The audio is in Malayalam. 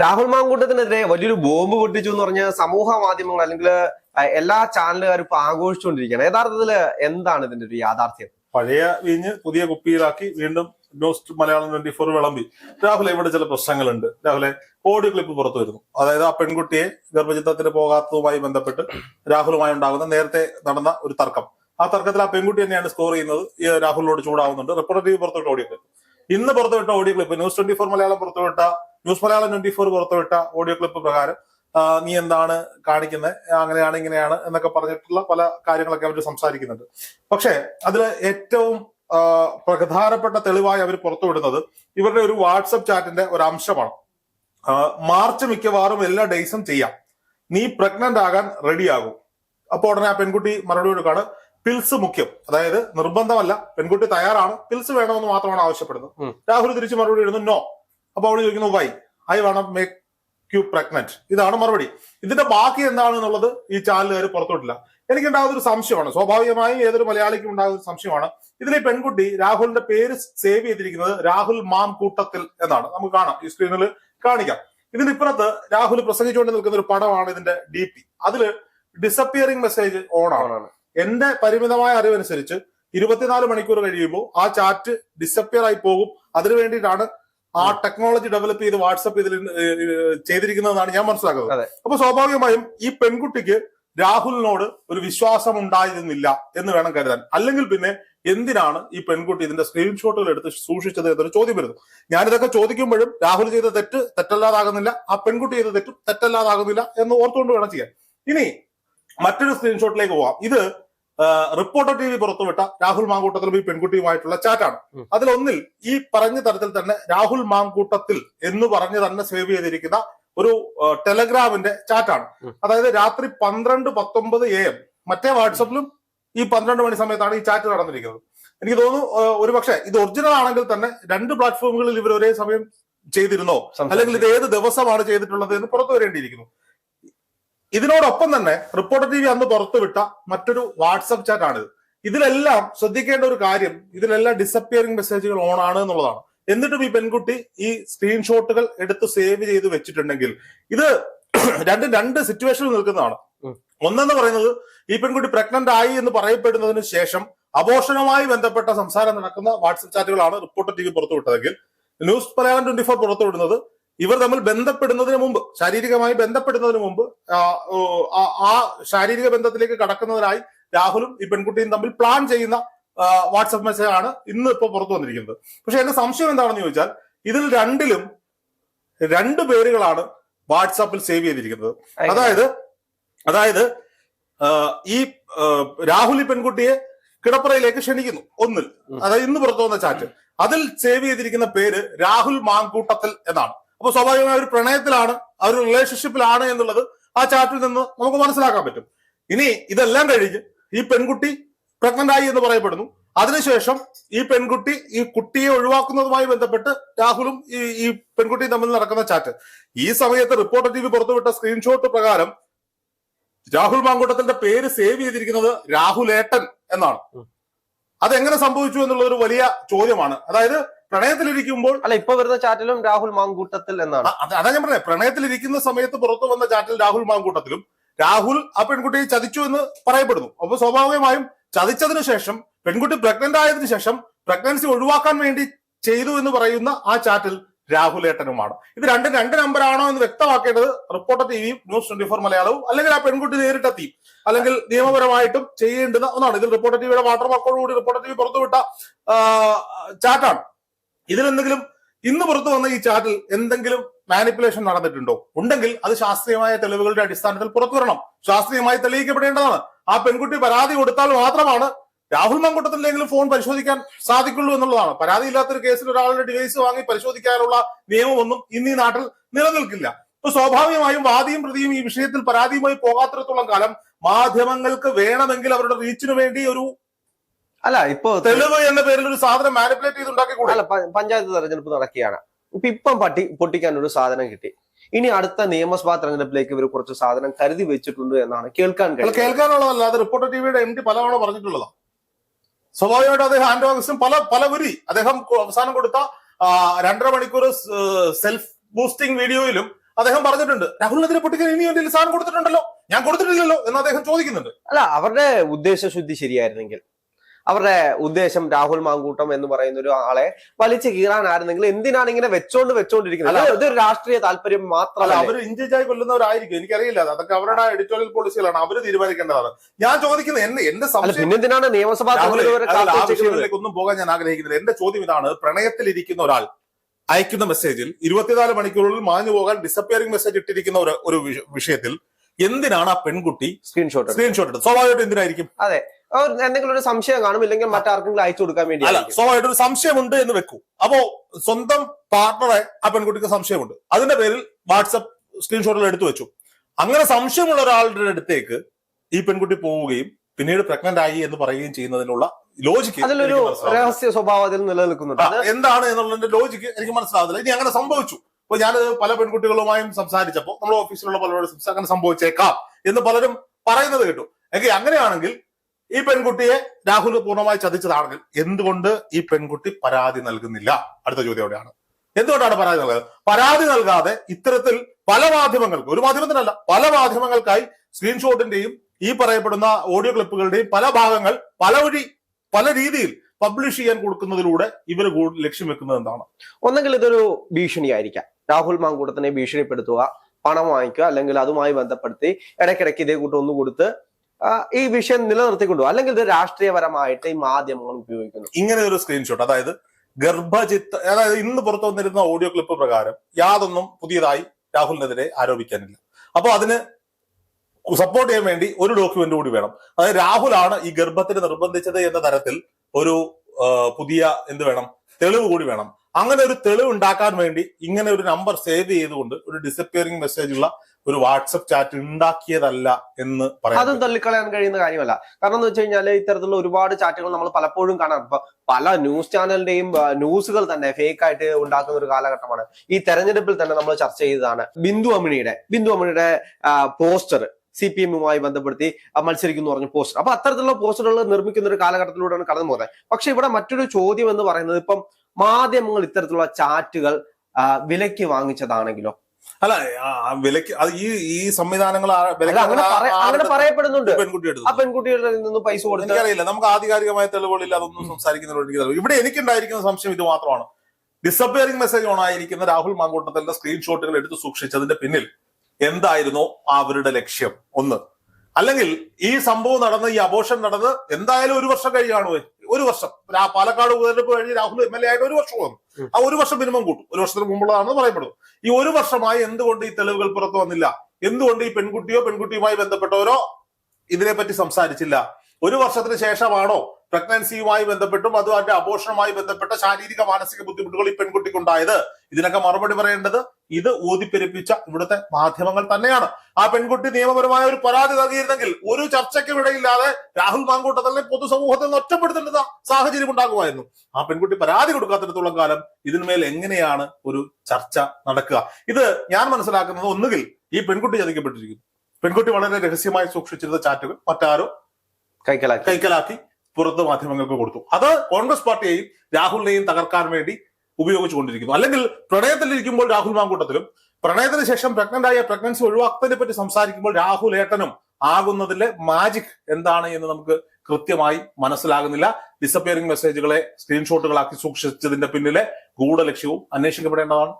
രാഹുൽ മാങ്കൂട്ടത്തിനെതിരെ വലിയൊരു ബോംബ് പൊട്ടിച്ചു എന്ന് പറഞ്ഞ സമൂഹ മാധ്യമങ്ങൾ അല്ലെങ്കിൽ എല്ലാ ചാനലുകാരും ഇപ്പൊ ആഘോഷിച്ചുകൊണ്ടിരിക്കുകയാണ്. യഥാർത്ഥത്തിൽ എന്താണ് ഇതിന്റെ ഒരു യാഥാർത്ഥ്യം? പഴയ വീഞ്ഞ് പുതിയ കുപ്പിയിലാക്കി വീണ്ടും ന്യൂസ് മലയാളം ട്വന്റി ഫോർ വിളമ്പി. രാഹുലെ ഇവിടെ ചില പ്രശ്നങ്ങളുണ്ട്. രാഹുലെ ഓഡിയോ ക്ലിപ്പ് പുറത്തു വരുന്നു. അതായത് ആ പെൺകുട്ടിയെ ഗർഭചിത്രത്തിന് പോകാത്തതുമായി ബന്ധപ്പെട്ട് രാഹുലുമായി ഉണ്ടാകുന്ന നേരത്തെ നടന്ന ഒരു തർക്കം. ആ തർക്കത്തിൽ ആ പെൺകുട്ടി തന്നെയാണ് സ്കോർ ചെയ്യുന്നത്. രാഹുലിനോട് ചൂടാവുന്നുണ്ട്. റിപ്പോർട്ടർ ടി വി പുറത്തുവിട്ട ഓഡിയോ ക്ലിപ്പ് ഇന്ന് പുറത്തുവിട്ട audio clip news twenty four Malayalam പുറത്തുവിട്ട ന്യൂസ് മലയാളം ട്വന്റി ഫോർ പുറത്തുവിട്ട ഓഡിയോ ക്ലിപ്പ് പ്രകാരം നീ എന്താണ് കാണിക്കുന്നത് അങ്ങനെയാണ് ഇങ്ങനെയാണ് എന്നൊക്കെ പറഞ്ഞിട്ടുള്ള പല കാര്യങ്ങളൊക്കെ അവർ സംസാരിക്കുന്നുണ്ട്. പക്ഷേ അതിൽ ഏറ്റവും പ്രധാനപ്പെട്ട തെളിവായി അവർ പുറത്തുവിടുന്നത് ഇവരുടെ ഒരു വാട്സപ്പ് ചാറ്റിന്റെ ഒരു അംശമാണ് മാർച്ച് മിക്കവാറും എല്ലാ ഡേയ്സും ചെയ്യാം. നീ പ്രഗ്നന്റ് ആകാൻ റെഡിയാകും അപ്പോൾ ഉടനെ ആ പെൺകുട്ടി മറുപടി കൊടുക്കാണ് പിൽസ് മുഖ്യം. അതായത് നിർബന്ധമല്ല പെൺകുട്ടി തയ്യാറാണ് പിൽസ് വേണമെന്ന് മാത്രമാണ് ആവശ്യപ്പെടുന്നത്. രാഹുൽ തിരിച്ച് മറുപടി എഴുതുന്നു നോ അപ്പൊ അവൾ ചോദിക്കുന്നു why I want make you pregnant ഇതാണ് മറുപടി. ഇതിന്റെ ബാക്കി എന്താണെന്നുള്ളത് ഈ ചാനലുകാർ പുറത്തോട്ടില്ല. എനിക്കുണ്ടാകുന്ന ഒരു സംശയമാണ്. സ്വാഭാവികമായും ഏതൊരു മലയാളിക്കും ഉണ്ടാകുന്ന ഒരു സംശയമാണ്. ഇതിലെ പെൺകുട്ടി രാഹുലിന്റെ പേര് സേവ് ചെയ്തിരിക്കുന്നത് രാഹുൽ മാം കൂട്ടത്തിൽ എന്നാണ്. നമുക്ക് കാണാം. ഈ സ്ക്രീനിൽ കാണിക്കാം. ഇതിന് ഇപ്പുറത്ത് രാഹുൽ പ്രസംഗിച്ചുകൊണ്ട് നിൽക്കുന്ന ഒരു പടമാണ് ഇതിന്റെ ഡി പി അതിൽ ഡിസപ്പിയറിംഗ് മെസ്സേജ് ഓൺ ആണ്. ആണ്. എന്റെ പരിമിതമായ അറിവനുസരിച്ച് ഇരുപത്തിനാല് മണിക്കൂർ കഴിയുമ്പോൾ ആ ചാറ്റ് ഡിസപ്പിയർ ആയി പോകും. അതിനു വേണ്ടിയിട്ടാണ് ആ ടെക്നോളജി ഡെവലപ്പ് ചെയ്ത് വാട്സപ്പ് ഇതിൽ ചെയ്തിരിക്കുന്നതെന്നാണ് ഞാൻ മനസ്സിലാക്കുന്നത്. അപ്പൊ സ്വാഭാവികമായും ഈ പെൺകുട്ടിക്ക് രാഹുലിനോട് ഒരു വിശ്വാസം ഉണ്ടായിരുന്നില്ല എന്ന് വേണം കരുതാൻ. അല്ലെങ്കിൽ പിന്നെ എന്തിനാണ് ഈ പെൺകുട്ടി ഇതിന്റെ സ്ക്രീൻഷോട്ടുകൾ എടുത്ത് സൂക്ഷിച്ചത് എന്നൊരു ചോദ്യം വരുന്നു. ഞാനിതൊക്കെ ചോദിക്കുമ്പോഴും രാഹുൽ ചെയ്ത തെറ്റ് തെറ്റല്ലാതാകുന്നില്ല ആ പെൺകുട്ടി ചെയ്ത തെറ്റും തെറ്റല്ലാതാകുന്നില്ല എന്ന് ഓർത്തുകൊണ്ട് വേണം ചെയ്യാൻ. ഇനി മറ്റൊരു സ്ക്രീൻഷോട്ടിലേക്ക് പോവാം. ഇത് റിപ്പോർട്ടർ ടി വി പുറത്തുവിട്ട രാഹുൽ മാങ്കൂട്ടത്തിലും ഈ പെൺകുട്ടിയുമായിട്ടുള്ള ചാറ്റാണ്. അതിലൊന്നിൽ ഈ പറഞ്ഞ തരത്തിൽ തന്നെ രാഹുൽ മാങ്കൂട്ടത്തിൽ എന്ന് പറഞ്ഞ് തന്നെ സേവ് ചെയ്തിരിക്കുന്ന ഒരു ടെലഗ്രാമിന്റെ ചാറ്റാണ്. അതായത് രാത്രി പന്ത്രണ്ട് പത്തൊമ്പത് എ എം. മറ്റേ വാട്സപ്പിലും ഈ പന്ത്രണ്ട് മണി സമയത്താണ് ഈ ചാറ്റ് നടന്നിരിക്കുന്നത്. എനിക്ക് തോന്നുന്നു ആ, ഒരു പക്ഷേ ഇത് ഒറിജിനൽ ആണെങ്കിൽ തന്നെ രണ്ട് പ്ലാറ്റ്ഫോമുകളിൽ ഇവർ ഒരേ സമയം ചെയ്തിരുന്നോ? അല്ലെങ്കിൽ ഇത് ഏത് ദിവസമാണ് ചെയ്തിട്ടുള്ളത് എന്ന് പുറത്തു വരേണ്ടിയിരിക്കുന്നു. ഇതിനോടൊപ്പം തന്നെ റിപ്പോർട്ടർ ടി വി അന്ന് പുറത്തുവിട്ട മറ്റൊരു വാട്സപ്പ് ചാറ്റാണിത്. ഇതിലെല്ലാം ശ്രദ്ധിക്കേണ്ട ഒരു കാര്യം ഇതിലെല്ലാം ഡിസപ്പിയറിംഗ് മെസ്സേജുകൾ ഓൺ ആണ് എന്നുള്ളതാണ്. എന്നിട്ടും ഈ പെൺകുട്ടി ഈ സ്ക്രീൻഷോട്ടുകൾ എടുത്ത് സേവ് ചെയ്ത് വെച്ചിട്ടുണ്ടെങ്കിൽ ഇത് രണ്ട് രണ്ട് സിറ്റുവേഷനിൽ നിൽക്കുന്നതാണ്. ഒന്നെന്ന് പറയുന്നത് ഈ പെൺകുട്ടി പ്രഗ്നന്റ് ആയി എന്ന് പറയപ്പെടുന്നതിന് ശേഷം അപോഷണവുമായി ബന്ധപ്പെട്ട സംസാരം നടക്കുന്ന വാട്സപ്പ് ചാറ്റുകളാണ് റിപ്പോർട്ടർ ടി വി പുറത്തുവിട്ടതെങ്കിൽ ന്യൂസ് മലയാളം ട്വന്റി ഫോർ പുറത്തുവിടുന്നത് ഇവർ തമ്മിൽ ബന്ധപ്പെടുന്നതിന് മുമ്പ് ശാരീരികമായി ബന്ധപ്പെടുന്നതിന് മുമ്പ് ആ, ശാരീരിക ബന്ധത്തിലേക്ക് കടക്കുന്നതിനായി രാഹുലും ഈ പെൺകുട്ടിയും തമ്മിൽ പ്ലാൻ ചെയ്യുന്ന വാട്സപ്പ് മെസ്സേജ് ആണ് ഇന്ന് ഇപ്പൊ പുറത്തു വന്നിരിക്കുന്നത്. പക്ഷെ എന്റെ സംശയം എന്താണെന്ന് ചോദിച്ചാൽ ഇതിൽ രണ്ടിലും രണ്ട് പേരുകളാണ് വാട്സാപ്പിൽ സേവ് ചെയ്തിരിക്കുന്നത്. അതായത് അതായത് ഈ രാഹുൽ ഈ പെൺകുട്ടിയെ കിടപ്പറയിലേക്ക് ക്ഷണിക്കുന്നു ഒന്നിൽ. അതായത് ഇന്ന് പുറത്തു വന്ന ചാറ്റ് അതിൽ സേവ് ചെയ്തിരിക്കുന്ന പേര് രാഹുൽ മാങ്കൂട്ടത്തിൽ എന്നാണ്. അപ്പൊ സ്വാഭാവികമായ ഒരു പ്രണയത്തിലാണ് ആ ഒരു റിലേഷൻഷിപ്പിലാണ് എന്നുള്ളത് ആ ചാറ്റിൽ നിന്ന് നമുക്ക് മനസ്സിലാക്കാൻ പറ്റും. ഇനി ഇതെല്ലാം കഴിഞ്ഞ് ഈ പെൺകുട്ടി പ്രഗ്നന്റ് ആയി എന്ന് പറയപ്പെടുന്നു. അതിനുശേഷം ഈ പെൺകുട്ടി ഈ കുട്ടിയെ ഒഴിവാക്കുന്നതുമായി ബന്ധപ്പെട്ട് രാഹുലും ഈ ഈ പെൺകുട്ടിയും തമ്മിൽ നടക്കുന്ന ചാറ്റ്. ഈ സമയത്ത് റിപ്പോർട്ടർ ടി വി പുറത്തുവിട്ട സ്ക്രീൻഷോട്ട് പ്രകാരം രാഹുൽ മാങ്കൂട്ടത്തിന്റെ പേര് സേവ് ചെയ്തിരിക്കുന്നത് രാഹുലേട്ടൻ എന്നാണ്. അതെങ്ങനെ സംഭവിച്ചു എന്നുള്ളത് ഒരു വലിയ ചോദ്യമാണ്. അതായത് പ്രണയത്തിലിരിക്കുമ്പോൾ അല്ല ഇപ്പൊ വരുന്ന ചാറ്റിലും രാഹുൽ മാങ്കൂട്ടത്തിൽ എന്നാണ്. അതാ ഞാൻ പറഞ്ഞത് പ്രണയത്തിലിരിക്കുന്ന സമയത്ത് പുറത്തു വന്ന ചാറ്റിൽ രാഹുൽ മാങ്കൂട്ടത്തിലും രാഹുൽ ആ പെൺകുട്ടിയെ ചതിച്ചു എന്ന് പറയപ്പെടുന്നു. അപ്പൊ സ്വാഭാവികമായും ചതിച്ചതിനു ശേഷം പെൺകുട്ടി പ്രഗ്നന്റ് ആയതിനു ശേഷം പ്രഗ്നൻസി ഒഴിവാക്കാൻ വേണ്ടി ചെയ്തു എന്ന് പറയുന്ന ആ ചാറ്റിൽ രാഹുൽ ഏട്ടനുമാണ്. ഇത് രണ്ട് രണ്ട് നമ്പറാണോ എന്ന് വ്യക്തമാക്കേണ്ടത് റിപ്പോർട്ടർ ടിവിയും ന്യൂസ് ട്വന്റി ഫോർ മലയാളവും അല്ലെങ്കിൽ ആ പെൺകുട്ടി നേരിട്ടെത്തി. അല്ലെങ്കിൽ നിയമപരമായിട്ടും ചെയ്യേണ്ടുന്ന ഒന്നാണ്. ഇതിൽ റിപ്പോർട്ടർ ടിവിയുടെ വാട്ടർ മാർക്കോടുകൂടി റിപ്പോർട്ടർ ടിവി പുറത്തുവിട്ട ചാറ്റാണ്. ഇതിലെന്തെങ്കിലും ഇന്ന് പുറത്തു വന്ന ഈ ചാറ്റിൽ എന്തെങ്കിലും മാനിപ്പുലേഷൻ നടന്നിട്ടുണ്ടോ? ഉണ്ടെങ്കിൽ അത് ശാസ്ത്രീയമായ തെളിവുകളുടെ അടിസ്ഥാനത്തിൽ പുറത്തു വരണം. ശാസ്ത്രീയമായി തെളിയിക്കപ്പെടേണ്ടതാണ്. ആ പെൺകുട്ടി പരാതി കൊടുത്താൽ മാത്രമാണ് രാഹുൽ മങ്കുട്ടത്തിന്റെങ്കിലും ഫോൺ പരിശോധിക്കാൻ സാധിക്കുള്ളൂ എന്നുള്ളതാണ്. പരാതി ഇല്ലാത്തൊരു കേസിൽ ഒരാളുടെ ഡിവൈസ് വാങ്ങി പരിശോധിക്കാനുള്ള നിയമമൊന്നും ഇന്ന് നാട്ടിൽ നിലനിൽക്കില്ല. അപ്പൊ സ്വാഭാവികമായും വാദിയും പ്രതിയും ഈ വിഷയത്തിൽ പരാതിയുമായി പോകാത്തിടത്തോളം കാലം മാധ്യമങ്ങൾക്ക് വേണമെങ്കിൽ അവരുടെ റീച്ചിനു വേണ്ടി ഒരു അല്ല ഇപ്പൊ തെളിവ് എന്ന പേരിൽ ഒരു സാധനം മാനിപ്പുലേറ്റ് ചെയ്തുണ്ടാക്കിക്കൂടെ അല്ല പ- പഞ്ചായത്ത് തെരഞ്ഞെടുപ്പ് നടക്കുകയാണ്. ഇപ്പൊ ഇപ്പം പട്ടി പൊട്ടിക്കാൻ ഒരു സാധനം കിട്ടി. ഇനി അടുത്ത നിയമസഭാ തെരഞ്ഞെടുപ്പിലേക്ക് ഇവർ കുറച്ച് സാധനം കരുതി വെച്ചിട്ടുണ്ട് എന്നാണ് കേൾക്കാൻ അല്ല കഴിയുന്നത്. കേൾക്കാനുള്ളതല്ല അത് റിപ്പോർട്ടർ ടിവിയുടെ എം ഡി പലതവണ പറഞ്ഞിട്ടുള്ളതാണ് സ്വാഭാവികമായിട്ടും അദ്ദേഹം ഹാൻഡ് ഓഗസ്റ്റും പല പല ഉരി. അദ്ദേഹം അവസാനം കൊടുത്ത രണ്ടര മണിക്കൂർ സെൽഫ് ബൂസ്റ്റിംഗ് വീഡിയോയിലും അദ്ദേഹം പറഞ്ഞിട്ടുണ്ട്. രാഹുലിനെതിരെ പൊട്ടിക്കാൻ ഇനി എന്തെങ്കിലും സാധനം കൊടുത്തിട്ടുണ്ടല്ലോ? ഞാൻ കൊടുത്തിട്ടില്ലല്ലോ എന്ന് അദ്ദേഹം ചോദിക്കുന്നുണ്ട്. അല്ല അവരുടെ ഉദ്ദേശശുദ്ധി ശരിയായിരുന്നെങ്കിൽ. അവരുടെ ഉദ്ദേശം രാഹുൽ മാങ്കൂട്ടം എന്ന് പറയുന്ന ഒരു ആളെ വലിച്ചു കീറാനായിരുന്നെങ്കിൽ എന്തിനാണ് ഇങ്ങനെ വെച്ചോണ്ട് വെച്ചോണ്ടിരിക്കുന്നത്? ഇതൊരു രാഷ്ട്രീയ താല്പര്യം മാത്രമല്ല? അവർ ഇഞ്ചിഞ്ചായി കൊല്ലുന്നവരായിരിക്കും. എനിക്കറിയില്ല അതൊക്കെ അവരുടെ എഡിറ്റോറിയൽ പോളിസികളാണ്. അവർ തീരുമാനിക്കേണ്ടതാണ്. ഞാൻ ചോദിക്കുന്നത് എന്നെ എന്റെ പിന്നെന്തിനാണ് നിയമസഭാ ഒന്നും പോകാൻ ഞാൻ ആഗ്രഹിക്കുന്നില്ല. എന്റെ ചോദ്യം ഇതാണ് പ്രണയത്തിലിരിക്കുന്ന ഒരാൾ അയക്കുന്ന മെസ്സേജിൽ ഇരുപത്തിനാല് മണിക്കൂറിൽ മാഞ്ഞു പോകാൻ ഡിസപ്പിയറിംഗ് മെസ്സേജ് ഇട്ടിരിക്കുന്ന ഒരു വിഷയത്തിൽ എന്തിനാണ് ആ പെൺകുട്ടി സ്ക്രീൻഷോട്ട് സ്ക്രീൻഷോട്ട് എടുത്തത്? സ്വാഭാവികമായിട്ടും എന്തിനായിരിക്കും? അതെ. എന്തെങ്കിലും ഒരു സംശയം കാണും ഇല്ലെങ്കിൽ മറ്റാർക്കെങ്കിലും അയച്ചു കൊടുക്കാൻ വേണ്ടി അല്ല സ്വാഭാവികമായിട്ടും ഒരു സംശയമുണ്ട് എന്ന് വെക്കൂ. അപ്പോ സ്വന്തം പാർട്ണറെ ആ പെൺകുട്ടിക്ക് സംശയമുണ്ട്. അതിന്റെ പേരിൽ വാട്സപ്പ് സ്ക്രീൻഷോട്ടിൽ എടുത്തു വെച്ചു. അങ്ങനെ സംശയമുള്ള ഒരാളുടെ അടുത്തേക്ക് ഈ പെൺകുട്ടി പോവുകയും പിന്നീട് പ്രഗ്നന്റ് ആയി എന്ന് പറയുകയും ചെയ്യുന്നതിനുള്ള ലോജിക്ക് അതിലൊരു രഹസ്യ സ്വഭാവത്തിൽ നിലനിൽക്കുന്നുണ്ട്. എന്താണ് എന്നുള്ളതിന്റെ ലോജിക്ക് എനിക്ക് മനസ്സിലാവുന്നില്ല. ഇനി അങ്ങനെ സംഭവിച്ചു. അപ്പൊ ഞാൻ പല പെൺകുട്ടികളുമായും സംസാരിച്ചപ്പോൾ നമ്മൾ ഓഫീസിലുള്ള പലരോട് സംസാരിക്കാൻ സംഭവിച്ചേക്കാം എന്ന് പലരും പറയുന്നത് കേട്ടു. എങ്കിൽ അങ്ങനെയാണെങ്കിൽ ഈ പെൺകുട്ടിയെ രാഹുൽ പൂർണമായി ചതിച്ചതാണെങ്കിൽ എന്തുകൊണ്ട് ഈ പെൺകുട്ടി പരാതി നൽകുന്നില്ല? അടുത്ത ചോദ്യം എവിടെയാണ് എന്തുകൊണ്ടാണ് പരാതി നൽകുന്നത്? പരാതി നൽകാതെ ഇത്തരത്തിൽ പല മാധ്യമങ്ങൾക്ക് ഒരു മാധ്യമത്തിനല്ല പല മാധ്യമങ്ങൾക്കായി സ്ക്രീൻഷോട്ടിന്റെയും ഈ പറയപ്പെടുന്ന ഓഡിയോ ക്ലിപ്പുകളുടെയും പല ഭാഗങ്ങൾ പല വഴി പല രീതിയിൽ പബ്ലിഷ് ചെയ്യാൻ കൊടുക്കുന്നതിലൂടെ ഇവർ ലക്ഷ്യം വെക്കുന്നത് എന്താണ്? ഒന്നെങ്കിൽ ഇതൊരു ഭീഷണിയായിരിക്കാം. രാഹുൽ മാങ്കൂട്ടത്തിനെ ഭീഷണിപ്പെടുത്തുക പണം വാങ്ങിക്കുക അല്ലെങ്കിൽ അതുമായി ബന്ധപ്പെടുത്തി ഇടയ്ക്കിടയ്ക്ക് ഇതേ കൂട്ടം ഒന്ന് കൊടുത്ത് ഈ വിഷയം നിലനിർത്തിക്കൊണ്ടു അല്ലെങ്കിൽ ഇത് രാഷ്ട്രീയപരമായിട്ട് ഈ മാധ്യമങ്ങൾ ഉപയോഗിക്കുന്നു. ഇങ്ങനെ ഒരു സ്ക്രീൻഷോട്ട് അതായത് ഗർഭചിത്ത അതായത് ഇന്ന് പുറത്തു വന്നിരുന്ന ഓഡിയോ ക്ലിപ്പ് പ്രകാരം യാതൊന്നും പുതിയതായി രാഹുലിനെതിരെ ആരോപിക്കാനില്ല. അപ്പൊ അതിന് സപ്പോർട്ട് ചെയ്യാൻ വേണ്ടി ഒരു ഡോക്യുമെന്റ് കൂടി വേണം. അതായത് രാഹുലാണ് ഈ ഗർഭത്തിന് നിർബന്ധിച്ചത് എന്ന തരത്തിൽ ഒരു പുതിയ എന്ത് വേണം? തെളിവ് കൂടി വേണം. അങ്ങനെ ഒരു തെളിവ് ഉണ്ടാക്കാൻ വേണ്ടി ഇങ്ങനെ ഒരു നമ്പർ സേവ് ചെയ്തുകൊണ്ട് ഒരു ഡിസപ്പിയറിംഗ് മെസ്സേജ് ഉള്ള ഒരു വാട്സപ്പ് ചാറ്റ് ഉണ്ടാക്കിയതല്ല എന്ന് പറയാം അതും തള്ളിക്കളയാൻ കഴിയുന്ന കാര്യമല്ല. കാരണം എന്ന് വെച്ച് കഴിഞ്ഞാൽ ഇത്തരത്തിലുള്ള ഒരുപാട് ചാറ്റുകൾ നമ്മൾ പലപ്പോഴും കാണാം. ഇപ്പൊ പല ന്യൂസ് ചാനലിന്റെയും ന്യൂസുകൾ തന്നെ ഫേക്ക് ആയിട്ട് ഉണ്ടാക്കുന്ന ഒരു കാലഘട്ടമാണ്. ഈ തെരഞ്ഞെടുപ്പിൽ തന്നെ നമ്മൾ ചർച്ച ചെയ്തതാണ് ബിന്ദു അമ്മിണിയുടെ ബിന്ദു അമ്മിണിയുടെ പോസ്റ്റർ സി പി എമ്മുമായി ബന്ധപ്പെടുത്തി മത്സരിക്കുന്നു പറഞ്ഞ പോസ്റ്റർ അപ്പൊ അത്തരത്തിലുള്ള പോസ്റ്ററുകൾ നിർമ്മിക്കുന്ന ഒരു കാലഘട്ടത്തിലൂടെയാണ് കടന്നു പോകുന്നത്. പക്ഷെ ഇവിടെ മറ്റൊരു ചോദ്യം എന്ന് പറയുന്നത് ഇപ്പം മാധ്യമങ്ങൾ ഇത്തരത്തിലുള്ള ചാറ്റുകൾ വിലയ്ക്ക് വാങ്ങിച്ചതാണെങ്കിലോ? അല്ല വിലക്ക് അത് ഈ ഈ സംവിധാനങ്ങൾ അങ്ങനെ പറയപ്പെടുന്നുണ്ട്. ആ നിന്ന് പൈസ കൊടുത്ത് എനിക്കറിയില്ല. നമുക്ക് ആധികാരികമായ തെളിവുകളില്ല. അതൊന്നും സംസാരിക്കുന്നതിനോട് ഇവിടെ എനിക്കുണ്ടായിരിക്കുന്ന സംശയം ഇത് മാത്രമാണ്. ഡിസപ്പിയറിംഗ് മെസ്സേജ് ഓൺ ആയിരിക്കുന്ന രാഹുൽ മാങ്കൂട്ടത്തിന്റെ സ്ക്രീൻഷോട്ടുകൾ എടുത്ത് സൂക്ഷിച്ചതിന്റെ പിന്നിൽ എന്തായിരുന്നോ അവരുടെ ലക്ഷ്യം? ഒന്ന്. അല്ലെങ്കിൽ ഈ സംഭവം നടന്ന് ഈ അബോഷൻ നടന്ന് എന്തായാലും ഒരു വർഷം കഴിയാണ് ഒരു വർഷം. പാലക്കാട് ഉപതെരഞ്ഞെടുപ്പ് കഴിഞ്ഞ് രാഹുൽ എം എൽ എ ആയിട്ട് ഒരു വർഷം വന്നു. ആ ഒരു വർഷം മിനിമം കൂട്ടും. ഒരു വർഷത്തിന് മുമ്പുള്ളതാണെന്ന് പറയപ്പെടും. ഈ ഒരു വർഷമായി എന്തുകൊണ്ട് ഈ തെളിവുകൾ പുറത്തു വന്നില്ല? എന്തുകൊണ്ട് ഈ പെൺകുട്ടിയോ പെൺകുട്ടിയുമായി ബന്ധപ്പെട്ടവരോ ഇതിനെപ്പറ്റി സംസാരിച്ചില്ല? ഒരു വർഷത്തിന് ശേഷമാണോ പ്രഗ്നൻസിയുമായി ബന്ധപ്പെട്ടും അതും അതിന്റെ അപോഷണവുമായി ബന്ധപ്പെട്ട ശാരീരിക മാനസിക ബുദ്ധിമുട്ടുകൾ ഈ പെൺകുട്ടിക്ക് ഉണ്ടായത് ഇതിനൊക്കെ മറുപടി പറയേണ്ടത് ഇത് ഊതിപ്പെരുപ്പിച്ച ഇവിടുത്തെ മാധ്യമങ്ങൾ തന്നെയാണ്. ആ പെൺകുട്ടി നിയമപരമായ ഒരു പരാതി നൽകിയിരുന്നെങ്കിൽ ഒരു ചർച്ചയ്ക്കും ഇടയില്ലാതെ രാഹുൽ മാങ്കൂട്ടത്തിനെ പൊതുസമൂഹത്തിൽ നിന്ന് ഒറ്റപ്പെടുത്തേണ്ട സാഹചര്യം ഉണ്ടാകുമായിരുന്നു. ആ പെൺകുട്ടി പരാതി കൊടുക്കാത്തിടത്തോളം കാലം ഇതിന്മേൽ എങ്ങനെയാണ് ഒരു ചർച്ച നടക്കുക? ഇത് ഞാൻ മനസ്സിലാക്കുന്നത് ഒന്നുകിൽ ഈ പെൺകുട്ടി ചതിക്കപ്പെട്ടിരിക്കുന്നു. പെൺകുട്ടി വളരെ രഹസ്യമായി സൂക്ഷിച്ചിരുന്ന ചാറ്റുകൾ മറ്റാരോ കൈക്കലാക്കി. കൈക്കലാക്കി പുറത്ത് മാധ്യമങ്ങൾക്ക് കൊടുത്തു. അത് കോൺഗ്രസ് പാർട്ടിയെയും രാഹുലിനെയും തകർക്കാൻ വേണ്ടി ഉപയോഗിച്ചുകൊണ്ടിരിക്കുന്നു. അല്ലെങ്കിൽ പ്രണയത്തിലിരിക്കുമ്പോൾ രാഹുൽ മാങ്കൂട്ടത്തിലും പ്രണയത്തിന് ശേഷം പ്രഗ്നന്റ് ആയ പ്രഗ്നൻസി ഒഴിവാക്കുന്നതിനെ പറ്റി സംസാരിക്കുമ്പോൾ രാഹുൽ ഏട്ടനും ആകുന്നതിലെ മാജിക് എന്താണ് എന്ന് നമുക്ക് കൃത്യമായി മനസ്സിലാകുന്നില്ല. ഡിസപ്പിയറിംഗ് മെസ്സേജുകളെ സ്ക്രീൻഷോട്ടുകളാക്കി സൂക്ഷിച്ചതിന്റെ പിന്നിലെ ഗൂഢലക്ഷ്യവും അന്വേഷിക്കപ്പെടേണ്ടതാണ്.